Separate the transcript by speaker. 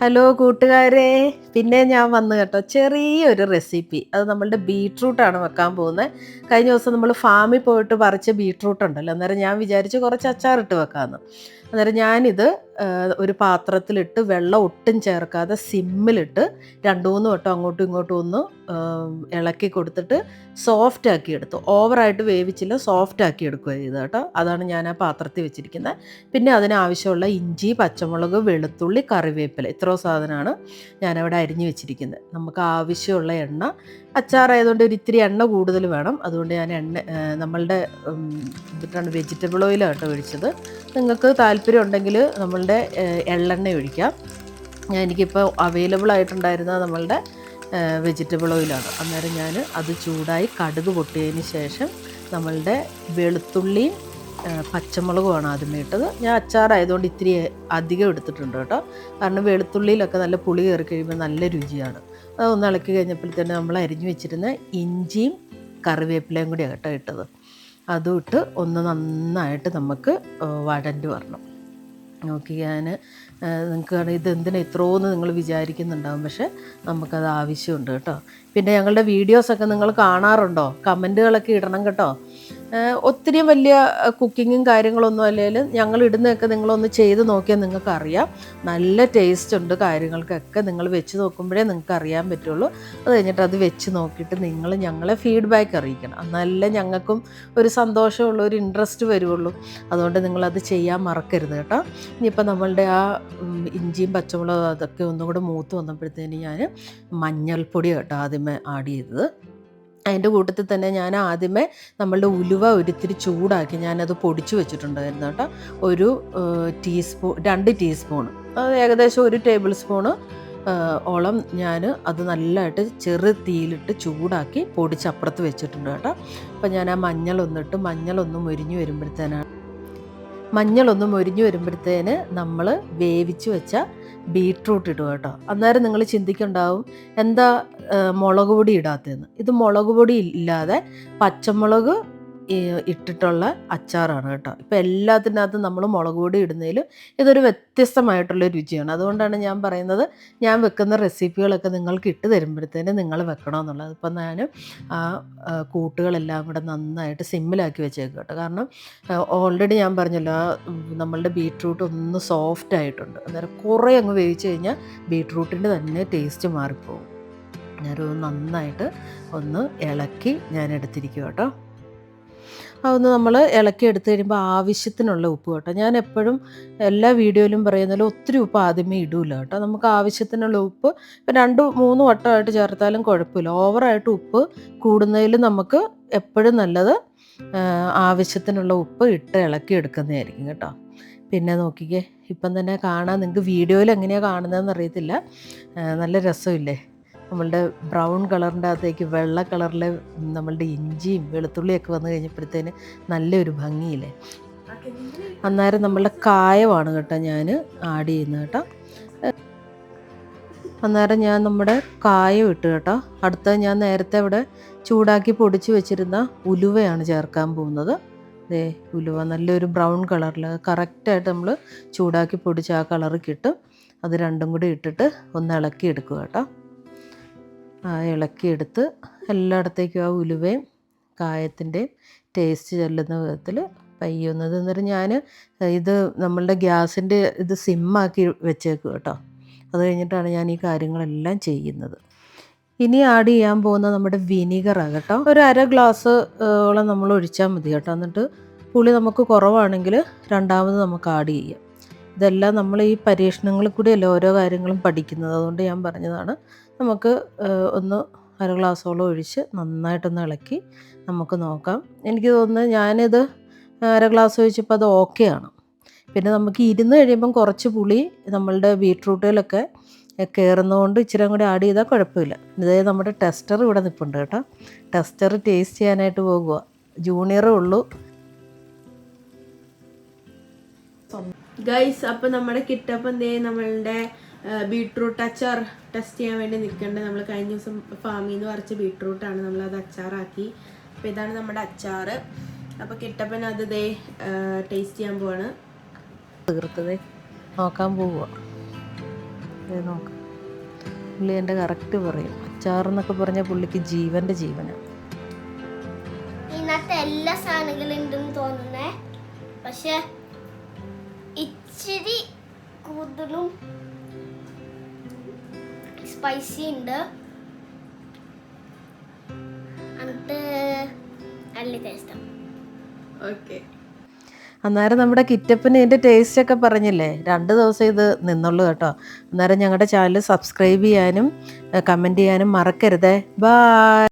Speaker 1: Hello കൂട്ടുകാരെ. പിന്നെ ഞാൻ വന്നു കേട്ടോ. ചെറിയൊരു റെസിപ്പി അത് നമ്മളുടെ ബീട്രൂട്ടാണ് വെക്കാൻ പോകുന്നത് കഴിഞ്ഞ ദിവസം നമ്മൾ ഫാമിൽ പോയിട്ട് പറിച്ച ബീട്രൂട്ട് ഉണ്ടല്ലോ. അന്നേരം ഞാൻ വിചാരിച്ച് കുറച്ച് അച്ചാറിട്ട് വെക്കാമെന്ന് അന്നേരം ഞാനിത് ഒരു പാത്രത്തിലിട്ട് വെള്ളം ഒട്ടും ചേർക്കാതെ സിമ്മിലിട്ട് രണ്ട് മൂന്ന് വട്ടം അങ്ങോട്ടും ഇങ്ങോട്ടും ഒന്ന് ഇളക്കി കൊടുത്തിട്ട് സോഫ്റ്റ് ആക്കി എടുത്തു. ഓവറായിട്ട് വേവിച്ചില്ല സോഫ്റ്റ് ആക്കി എടുക്കുക ചെയ്ത് കേട്ടോ. അതാണ് ഞാൻ ആ പാത്രത്തിൽ വെച്ചിരിക്കുന്നത് പിന്നെ അതിനാവശ്യമുള്ള ഇഞ്ചി പച്ചമുളക് വെളുത്തുള്ളി കറിവേപ്പില. ഇത്രയും സാധനമാണ് ഞാനവിടെ അരിഞ്ഞു വെച്ചിരിക്കുന്നത്. നമുക്ക് ആവശ്യമുള്ള എണ്ണ അച്ചാറായതുകൊണ്ട് ഒരു ഇത്തിരി എണ്ണ കൂടുതൽ വേണം. അതുകൊണ്ട് ഞാൻ എണ്ണ നമ്മളുടെ ഉം, ഇതിട്ടാണ് വെജിറ്റബിൾ ഓയിലാണ് കേട്ടോ ഒഴിച്ചത്. നിങ്ങൾക്ക് താല്പര്യം ഉണ്ടെങ്കിൽ നമ്മളുടെ എള്ളെണ്ണ ഒഴിക്കാം. ഞാൻ എനിക്കിപ്പോൾ അവൈലബിൾ ആയിട്ടുണ്ടായിരുന്ന നമ്മളുടെ വെജിറ്റബിൾ ഓയിലാണ് അന്നേരം ഞാൻ അത് ചൂടായി കടുക് പൊട്ടിയതിന് ശേഷം നമ്മളുടെ വെളുത്തുള്ളിയും പച്ചമുളകുമാണ് ആദ്യമേ ഇട്ടത്. ഞാൻ അച്ചാറായതുകൊണ്ട് ഇത്തിരി അധികം എടുത്തിട്ടുണ്ട് കേട്ടോ. കാരണം വെളുത്തുള്ളിയിലൊക്കെ നല്ല പുളി കയറി കഴിയുമ്പോൾ നല്ല രുചിയാണ്. അത് ഒന്ന് ഇളക്കി കഴിഞ്ഞപ്പോഴത്തേന് നമ്മൾ അരിഞ്ഞു വെച്ചിരുന്ന ഇഞ്ചിയും കറിവേപ്പിലയും കൂടിയാണ് കേട്ടോ ഇട്ടത്. അതും ഇട്ട് ഒന്ന് നന്നായിട്ട് നമുക്ക് വഴണ്ടി വരണം. നോക്കി ഞാൻ നിങ്ങൾക്ക് ഇത് എന്തിനാ ഇത്രോന്ന് നിങ്ങൾ വിചാരിക്കുന്നുണ്ടാവും. പക്ഷേ നമുക്കത് ആവശ്യമുണ്ട് കേട്ടോ. പിന്നെ ഞങ്ങളുടെ വീഡിയോസൊക്കെ നിങ്ങൾ കാണാറുണ്ടോ? കമന്റുകളൊക്കെ ഇടണം കേട്ടോ. ഒത്തിരി വലിയ കുക്കിങ്ങും കാര്യങ്ങളൊന്നും അല്ലെങ്കിലും ഞങ്ങൾ ഇടുന്നതൊക്കെ നിങ്ങളൊന്ന് ചെയ്ത് നോക്കിയാൽ നിങ്ങൾക്ക് അറിയാം നല്ല ടേസ്റ്റ് ഉണ്ട് കാര്യങ്ങൾക്കൊക്കെ. നിങ്ങൾ വെച്ച് നോക്കുമ്പോഴേ നിങ്ങൾക്ക് അറിയാൻ പറ്റുള്ളൂ. അത് കഴിഞ്ഞിട്ട് അത് വെച്ച് നോക്കിയിട്ട് നിങ്ങൾ ഞങ്ങളെ ഫീഡ്ബാക്ക് അറിയിക്കണം. നല്ല ഞങ്ങൾക്കും ഒരു സന്തോഷമുള്ള ഒരു ഇൻട്രസ്റ്റ് വരുള്ളൂ അതുകൊണ്ട് നിങ്ങളത് ചെയ്യാൻ മറക്കരുത് കേട്ടോ. ഇനിയിപ്പോൾ നമ്മളുടെ ആ ഇഞ്ചിയും പച്ചമുളകും അതൊക്കെ ഒന്നുകൂടെ മൂത്ത് വന്നപ്പോഴത്തേന് ഞാൻ മഞ്ഞൾപ്പൊടി കേട്ടോ ആദ്യമേ ആഡ് ചെയ്തത്. അതിന്റെ കൂട്ടത്തിൽ തന്നെ ഞാൻ ആദ്യമേ നമ്മളുടെ ഉലുവ ഒരിത്തിരി ചൂടാക്കി ഞാനത് പൊടിച്ചു വെച്ചിട്ടുണ്ടായിരുന്നു കേട്ടോ. ഒരു ടീസ്പൂൺ രണ്ട് ടീസ്പൂൺ അത് ഏകദേശം ഒരു ടേബിൾ സ്പൂണ് ഓളം ഞാൻ അത് നല്ലതായിട്ട് ചെറു തീയിലിട്ട് ചൂടാക്കി പൊടിച്ചപ്പുറത്ത് വെച്ചിട്ടുണ്ട് കേട്ടോ. അപ്പം ഞാൻ ആ മഞ്ഞളൊന്നിട്ട് മഞ്ഞളൊന്ന് മൊരിഞ്ഞ് വരുമ്പോഴത്തേനാണ് മഞ്ഞളൊന്ന് മൊരിഞ്ഞു വരുമ്പോഴത്തേന് നമ്മൾ വേവിച്ച് വെച്ച ബീട്രൂട്ട് ഇടുക കേട്ടോ. അന്നേരം നിങ്ങൾ ചിന്തിക്കുണ്ടാവും എന്താ മുളക് പൊടി ഇടാത്തതെന്ന്. ഇത് മുളക് പൊടി ഇല്ലാതെ പച്ചമുളക് ഇട്ടിട്ടുള്ള അച്ചാറാണ് കേട്ടോ. ഇപ്പോൾ എല്ലാത്തിനകത്തും നമ്മൾ മുളക് പൊടി ഇടുന്നതിൽ ഇതൊരു വ്യത്യസ്തമായിട്ടുള്ള രുചിയാണ്. അതുകൊണ്ടാണ് ഞാൻ പറയുന്നത് ഞാൻ വെക്കുന്ന റെസിപ്പികളൊക്കെ നിങ്ങൾക്ക് ഇട്ട് തരുമ്പോഴത്തേന് നിങ്ങൾ വെക്കണമെന്നുള്ളത് ഇപ്പം ഞാൻ ആ കൂട്ടുകളെല്ലാം ഇവിടെ നന്നായിട്ട് സിമ്മിലാക്കി വെച്ചേക്കും കേട്ടോ. കാരണം ഓൾറെഡി ഞാൻ പറഞ്ഞല്ലോ നമ്മളുടെ ബീട്രൂട്ട് ഒന്ന് സോഫ്റ്റ് ആയിട്ടുണ്ട്. അന്നേരം കുറേ അങ്ങ് വേവിച്ച് കഴിഞ്ഞാൽ ബീട്രൂട്ടിന്റെ തന്നെ ടേസ്റ്റ് മാറിപ്പോകും ഞാനത് നന്നായിട്ട് ഒന്ന് ഇളക്കി ഞാൻ എടുത്തിരിക്കും കേട്ടോ. അതൊന്ന് നമ്മൾ ഇളക്കി എടുത്തു കഴിയുമ്പോൾ ആവശ്യത്തിനുള്ള ഉപ്പ് കേട്ടോ. ഞാൻ എപ്പോഴും എല്ലാ വീഡിയോയിലും പറയുന്നതിൽ ഒത്തിരി ഉപ്പ് ആദ്യമേ ഇടൂല കേട്ടോ. നമുക്ക് ആവശ്യത്തിനുള്ള ഉപ്പ് ഇപ്പം രണ്ട് മൂന്ന് വട്ടമായിട്ട് ചേർത്താലും കുഴപ്പമില്ല. ഓവറായിട്ട് ഉപ്പ് കൂടുന്നതിൽ നമുക്ക് എപ്പോഴും നല്ലത് ആവശ്യത്തിനുള്ള ഉപ്പ് ഇട്ട് ഇളക്കി എടുക്കുന്നതായിരിക്കും കേട്ടോ. പിന്നെ നോക്കിക്കേ ഇപ്പം തന്നെ കാണാൻ നിങ്ങൾക്ക് വീഡിയോയിൽ എങ്ങനെയാണ് കാണുന്നതെന്ന് അറിയത്തില്ല. നല്ല രസമില്ലേ? നമ്മളുടെ ബ്രൗൺ കളറിന്റെ അകത്തേക്ക് വെള്ള കളറിൽ നമ്മളുടെ ഇഞ്ചിയും വെളുത്തുള്ളിയൊക്കെ വന്നു കഴിഞ്ഞപ്പോഴത്തേന് നല്ലൊരു ഭംഗിയില്ലേ? അന്നേരം നമ്മളുടെ കായമാണ് കേട്ടോ ഞാൻ ആഡ് ചെയ്യുന്നത് കേട്ടോ. അന്നേരം ഞാൻ നമ്മുടെ കായം ഇട്ട് കേട്ടോ. അടുത്ത ഞാൻ നേരത്തെ ഇവിടെ ചൂടാക്കി പൊടിച്ച് വെച്ചിരുന്ന ഉലുവയാണ് ചേർക്കാൻ പോകുന്നത്. ദേ ഉലുവ നല്ലൊരു ബ്രൗൺ കളറിൽ കറക്റ്റായിട്ട് നമ്മൾ ചൂടാക്കി പൊടിച്ച് ആ കളറ് കിട്ടും. അത് രണ്ടും കൂടി ഇട്ടിട്ട് ഒന്ന് ഇളക്കി എടുക്കുക കേട്ടോ. ഇളക്കിയെടുത്ത് എല്ലായിടത്തേക്കും ആ ഉലുവയും കായത്തിന്റെയും ടേസ്റ്റ് ചെല്ലുന്ന വിധത്തിൽ പയ്യുന്നത്. എന്നിട്ട് ഞാൻ ഇത് നമ്മളുടെ ഗ്യാസിന്റെ ഇത് സിമ്മാക്കി വെച്ചേക്കും കേട്ടോ. അത് കഴിഞ്ഞിട്ടാണ് ഞാൻ ഈ കാര്യങ്ങളെല്ലാം ചെയ്യുന്നത്. ഇനി ആഡ് ചെയ്യാൻ പോകുന്ന നമ്മുടെ വിനീഗറാണ് കേട്ടോ. ഒരു അര ഗ്ലാസ് ഓളം നമ്മൾ ഒഴിച്ചാൽ മതി കേട്ടോ. എന്നിട്ട് പുളി നമുക്ക് കുറവാണെങ്കിൽ രണ്ടാമത് നമുക്ക് ആഡ് ചെയ്യാം. ഇതെല്ലാം നമ്മൾ ഈ പരീക്ഷണങ്ങളിൽ കൂടിയല്ലേ ഓരോ കാര്യങ്ങളും പഠിക്കുന്നത്. അതുകൊണ്ട് ഞാൻ പറഞ്ഞതാണ് നമുക്ക് ഒന്ന് അര ഗ്ലാസ്സോളം ഒഴിച്ച് നന്നായിട്ടൊന്ന് ഇളക്കി നമുക്ക് നോക്കാം. എനിക്ക് തോന്നുന്നത് ഞാനിത് അര ഗ്ലാസ് ഒഴിച്ചപ്പോൾ അത് ആണ്. പിന്നെ നമുക്ക് ഇരുന്ന് കഴിയുമ്പം കുറച്ച് പുളി നമ്മളുടെ ബീട്രൂട്ടിലൊക്കെ കയറുന്നതുകൊണ്ട് ഇച്ചിരി കൂടി ആഡ് ചെയ്താൽ കുഴപ്പമില്ല. ഇതേ നമ്മുടെ ടെസ്റ്റർ ഇവിടെ നിൽപ്പുണ്ട് കേട്ടോ. ടെസ്റ്റർ ടേസ്റ്റ് ചെയ്യാനായിട്ട് പോകുക ജൂനിയറേ ഉള്ളൂ.
Speaker 2: ഗൈസ് അപ്പം നമ്മുടെ കിട്ടപ്പം എന്തേ നമ്മളുടെ ബീട്രൂട്ട് അച്ചാർ ടെസ്റ്റ് ചെയ്യാൻ വേണ്ടി നിൽക്കേണ്ടത് നമ്മൾ കഴിഞ്ഞ ദിവസം ഫാമിൽ നിന്ന് പറിച്ച ബീട്രൂട്ടാണ് നമ്മൾ അത് അച്ചാറാക്കി. അപ്പോൾ ഇതാണ് നമ്മുടെ അച്ചാർ അപ്പോൾ കിട്ടപ്പൻ അത് ദേ ടേസ്റ്റ് ചെയ്യാൻ പോവാണ്.
Speaker 1: തീർത്തത്. നോക്കാൻ പോവുക നോക്ക്. പുള്ളി എന്റെ കറക്റ്റ് പറയും. അച്ചാറെന്നൊക്കെ പറഞ്ഞാൽ പുള്ളിക്ക് ജീവന്റെ ജീവനാണ്
Speaker 3: ഇന്നത്തെ എല്ലാ സാധനങ്ങളും ഉണ്ടെന്ന് തോന്നുന്നേ. പക്ഷെ ഇച്ചിരി കൂടുതലും സ്പൈസി ഉണ്ട്. എന്നിട്ട് നല്ല ടേസ്റ്റ്
Speaker 2: ഓക്കെ
Speaker 1: അന്നേരം നമ്മുടെ കിറ്റപ്പിന് ഇതിന്റെ ടേസ്റ്റ് ഒക്കെ പറഞ്ഞില്ലേ? രണ്ട് ദിവസം ഇത് നിന്നുള്ളൂ കേട്ടോ. അന്നേരം ഞങ്ങളുടെ ചാനൽ സബ്സ്ക്രൈബ് ചെയ്യാനും കമന്റ് ചെയ്യാനും മറക്കരുതേ. ബായ്